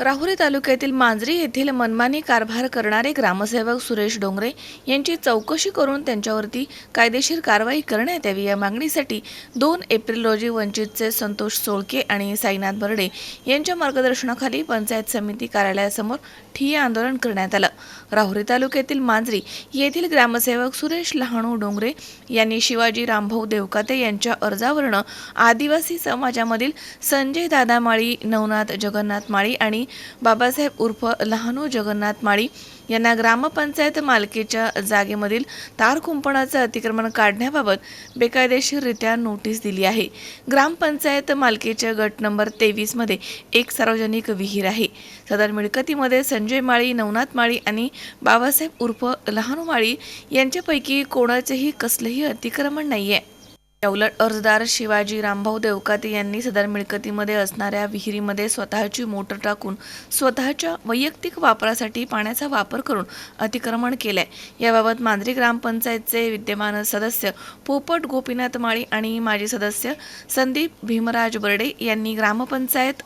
राहुरी तालुक्यातील मांजरी येथील मनमानी कारभार करणारे ग्रामसेवक सुरेश डोंगरे यांची चौकशी करून त्यांच्यावरती कायदेशीर कारवाई करण्यात यावी या मागणीसाठी दोन एप्रिल रोजी वंचितचे संतोष सोळके आणि साईनाथ बर्डे यांच्या मार्गदर्शनाखाली पंचायत समिती कार्यालयासमोर ठिय्या आंदोलन करण्यात आलं. राहुरी तालुक्यातील मांजरी येथील ग्रामसेवक सुरेश लहाणू डोंगरे यांनी शिवाजी रामभाऊ देवकाते यांच्या अर्जावरनं आदिवासी समाजामधील संजय दादा माळी नवनाथ जगन्नाथ माळी आणि बाबासाहेब उर्फ लहानू जगन्नाथ माळी यांना ग्रामपंचायत मालकीच्या जागेमधील तार कुंपणाचं अतिक्रमण काढण्याबाबत बेकायदेशीररित्या नोटीस दिली आहे. ग्रामपंचायत मालकीच्या गट नंबर तेवीसमध्ये एक सार्वजनिक विहीर आहे. सदर मिळकतीमध्ये संजय माळी नवनाथ माळी आणि बाबासाहेब उर्फ लहानू माळी यांच्यापैकी कोणाचेही कसलेही अतिक्रमण नाही आहे उलट अर्जदार शिवाजी रामभाऊ देवकाते यांनी सदर मिळकतीमध्ये असणाऱ्या विहिरीमध्ये स्वतःची मोटर टाकून स्वतःच्या वैयक्तिक वापरासाठी पाण्याचा वापर करून अतिक्रमण केलंय. याबाबत मांजरी ग्रामपंचायतचे विद्यमान सदस्य पोपट गोपीनाथ माळी आणि माजी सदस्य संदीप भीमराज बर्डे यांनी ग्रामपंचायत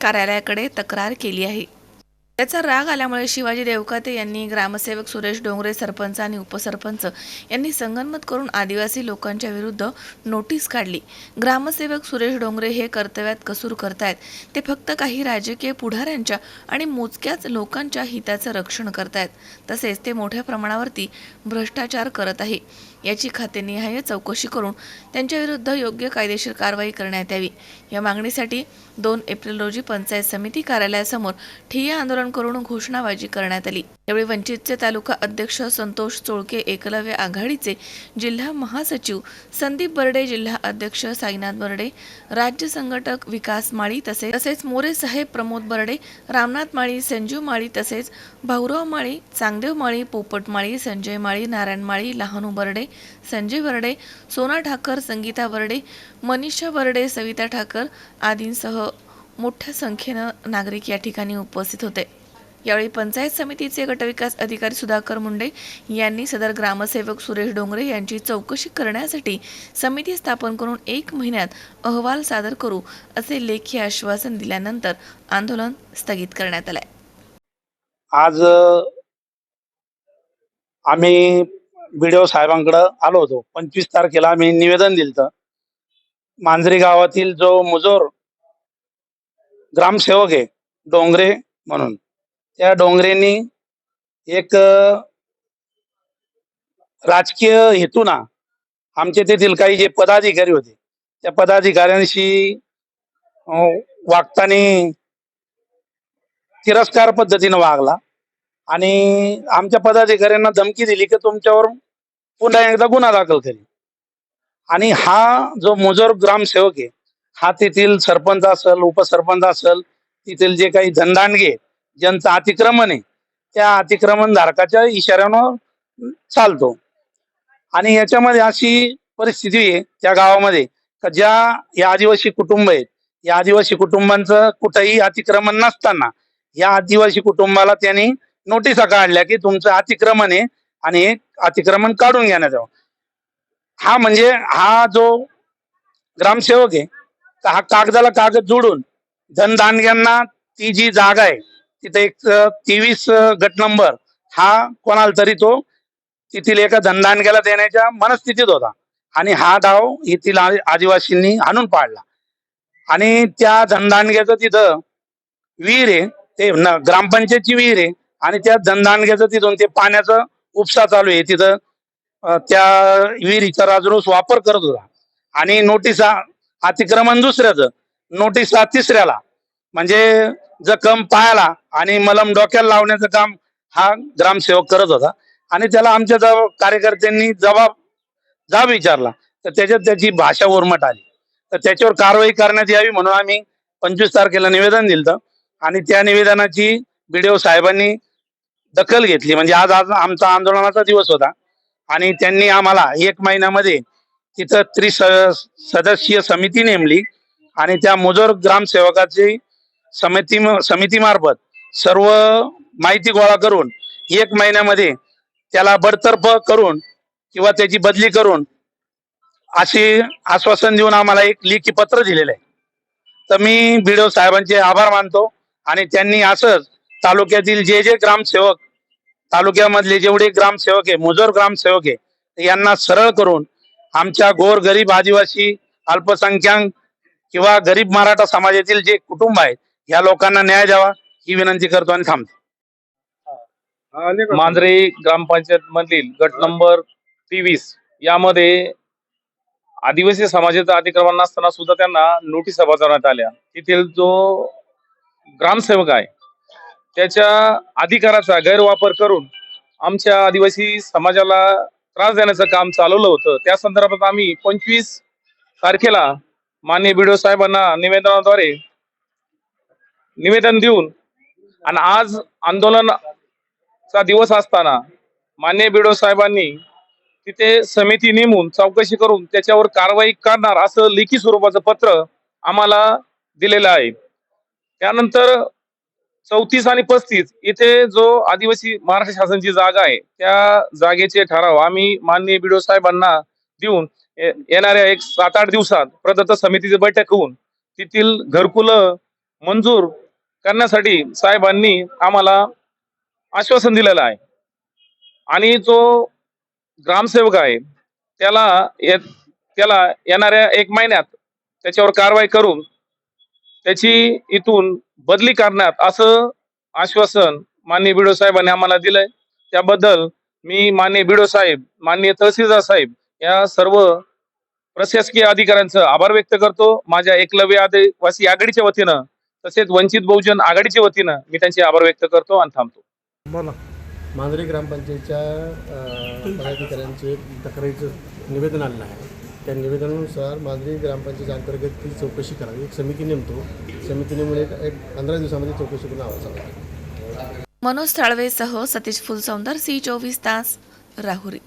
कार्यालयाकडे तक्रार केली आहे. त्याचा राग आल्यामुळे शिवाजी देवकाते यांनी ग्रामसेवक सुरेश डोंगरे सरपंच आणि उपसरपंच यांनी संगनमत करून आदिवासी लोकांच्या विरुद्ध नोटीस काढली. ग्रामसेवक सुरेश डोंगरे हे कर्तव्यात कसूर करतायत. ते फक्त काही राजकीय पुढाऱ्यांच्या आणि मोजक्याच लोकांच्या हिताचं रक्षण करतायत. तसेच ते मोठ्या प्रमाणावरती भ्रष्टाचार करत आहे. याची खातेनिहाय चौकशी करून त्यांच्याविरुद्ध योग्य कायदेशीर कारवाई करण्यात यावी. या मागणीसाठी दोन एप्रिल रोजी पंचायत समिती कार्यालयासमोर ठिय्या आंदोलन करून घोषणाबाजी करण्यात आली. यावेळी वंचितचे तालुका अध्यक्ष संतोष चोळके एकलव्य आघाडीचे जिल्हा महासचिव संदीप बर्डे जिल्हा अध्यक्ष साईनाथ बर्डे राज्य संघटक विकास माळी तसे तसेच मोरे साहेब प्रमोद बर्डे रामनाथ माळी संजीव माळी तसेच भाऊराव माळी चांगदेव माळी पोपट माळी संजय माळी नारायण माळी लहानू बर्डे संजय बर्डे सोना ठाकर संगीता बर्डे मनीषा बर्डे सविता ठाकर आदींसह मोठ्या संख्येनं नागरिक या ठिकाणी उपस्थित होते. यावेळी पंचायत समितीचे गटविकास अधिकारी सुधाकर मुंडे यांनी सदर ग्रामसेवक सुरेश डोंगरे यांची चौकशी करण्यासाठी समिती स्थापन करून एक महिन्यात अहवाल सादर करू असे लेखी आश्वासन दिल्यानंतर आंदोलन स्थगित करण्यात आलंय. आज आम्ही बीडीओ साहेबांकडे आलो होतो. पंचवीस तारखेला आम्ही निवेदन दिलं मांजरी गावातील जो मुजोर ग्रामसेवक आहे डोंगरे म्हणून त्या डोंगरेंनी एक राजकीय हेतूना आमचे तेथील काही जे पदाधिकारी होते त्या पदाधिकाऱ्यांशी वागताना तिरस्कार पद्धतीनं वागला. आणि आमच्या पदाधिकाऱ्यांना धमकी दिली की तुमच्यावर पुन्हा एकदा गुन्हा दाखल करेल. आणि हा जो मुजोर ग्रामसेवक आहे हा तेथील सरपंच असेल उपसरपंच असेल तेथील जे काही धनदांडगे ज्यांचं अतिक्रमण आहे त्या अतिक्रमण धारकाच्या इशाऱ्यानं चालतो. आणि याच्यामध्ये अशी परिस्थिती आहे त्या गावामध्ये का ज्या या आदिवासी कुटुंब आहेत या आदिवासी कुटुंबांचं कुठंही अतिक्रमण नसताना या आदिवासी कुटुंबाला त्यांनी नोटिसा काढल्या की तुमचं अतिक्रमण आहे आणि हे अतिक्रमण काढून घेण्यात यावं. हा म्हणजे हा जो ग्रामसेवक आहे तर हा कागदाला कागद जोडून धनदानग्यांना ती जी जागा आहे तिथे एक तेवीस गट नंबर हा कोणाला तरी तो तेथील एका धनदानग्याला देण्याच्या मनस्थितीत होता. आणि हा डाव येथील आदिवासींनी आणून पाडला. आणि त्या धनदानग्याचं तिथं विहीर आहे ते न- ग्रामपंचायतची विहीर आहे. आणि त्या धनदानग्याचं तिथून ते पाण्याचा उपसा चालू आहे. तिथं त्या विहिरीचा राजरोस वापर करत होता. आणि नोटिसा अतिक्रमण दुसऱ्याचं नोटिसा तिसऱ्याला म्हणजे जखम पायाला आणि मलम डोक्याला लावण्याचं काम हा ग्रामसेवक करत होता. आणि त्याला आमच्या जवळ कार्यकर्त्यांनी जबाब जाब विचारला. तर त्याच्यात त्याची भाषा उर्मट आली. तर त्याच्यावर कारवाई करण्यात यावी म्हणून आम्ही पंचवीस तारखेला निवेदन दिलं आणि त्या निवेदनाची बीडीओ साहेबांनी दखल घेतली. म्हणजे आज आज आमचा आंदोलनाचा दिवस होता. आणि त्यांनी आम्हाला एक महिन्यामध्ये तिथं त्रिस सदस्यीय समिती नेमली. आणि त्या मुजोर ग्रामसेवकाची समिती समितीमार्फत सर्व माहिती गोळा करून एक महिन्यामध्ये त्याला बडतर्फ करून किंवा त्याची बदली करून अशी आश्वासन देऊन आम्हाला एक लेखी पत्र दिलेलं आहे. तर मी बिडो साहेबांचे आभार मानतो आणि त्यांनी असंच तालुक्यातील जे जे ग्रामसेवक तालुक्यामधले जेवढे ग्रामसेवक आहे मुजोर ग्रामसेवक आहे यांना सरळ करून आमच्या गोर गरीब आदिवासी अल्पसंख्याक किंवा गरीब मराठा समाजातील जे कुटुंब आहेत या लोकांना न्याय द्यावा ही विनंती करतो आणि थांबतो. मांजरे ग्रामपंचायत मधील गट नंबर तेवीस यामध्ये आदिवासी समाजाचा अतिक्रमण नसताना सुद्धा त्यांना नोटीसा बजावण्यात आल्या. तेथील जो ग्रामसेवक आहे त्याच्या अधिकाराचा गैरवापर करून आमच्या आदिवासी समाजाला त्रास देण्याचं काम चालवलं होतं. त्या संदर्भात आम्ही पंचवीस तारखेला माननीय बीडीओ साहेबांना निवेदनाद्वारे निवेदन देऊन आणि आज आंदोलन चा दिवस असताना मान्य बिडो साहेबांनी तिथे समिती नेमून चौकशी करून त्याच्यावर कारवाई करणार असं लेखी स्वरूपाचं पत्र आम्हाला दिलेलं आहे. त्यानंतर चौतीस आणि पस्तीस इथे जो आदिवासी महाराष्ट्र शासनची जागा आहे त्या जागेचे ठराव आम्ही माननीय बिडो साहेबांना देऊन येणाऱ्या एक सात आठ दिवसात प्रदत्त समितीची बैठक होऊन तेथील घरकुलं मंजूर करण्यासाठी साहेबांनी आम्हाला आश्वासन दिलेलं आहे. आणि जो ग्रामसेवक आहे त्याला त्याला येणाऱ्या एक महिन्यात त्याच्यावर कारवाई करून त्याची इथून बदली करण्यात असं आश्वासन माननीय बिडो साहेबांनी आम्हाला दिलंय. त्याबद्दल मी माननीय बिडो साहेब माननीय तहसीलदार साहेब या सर्व प्रशासकीय अधिकाऱ्यांचं आभार व्यक्त करतो. माझ्या एकलव्य आदिवासी आघाडीच्या वतीनं तसेच वंचित बहुजन आघाडीच्या वतीनं मी त्यांचे आभार व्यक्त करतो आणि थांबतो. बोला. मांजरी ग्रामपंचायतच्या पदाधिकाऱ्यांचे तक्रारीचं निवेदन आलेलं आहे. त्या निवेदनानुसार मांजरी ग्रामपंचायत अंतर्गत ती चौकशी करावी. एक समिती नेमतो. समिती नेमून एक एक पंधरा दिवसामध्ये चौकशी करून अहवाल सांगा मनोज साळवेसह सतीश फुलसौंदर सी चोवीस तास राहुरी.